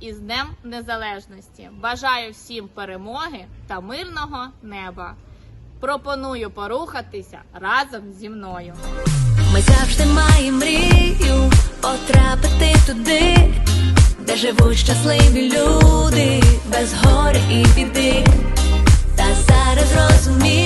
із Днем Незалежності. Бажаю всім перемоги та мирного неба. Пропоную порухатися разом зі мною. Ми завжди маємо мрію потрапити туди, де живуть щасливі люди, без горя і біди. Та зараз розумієм,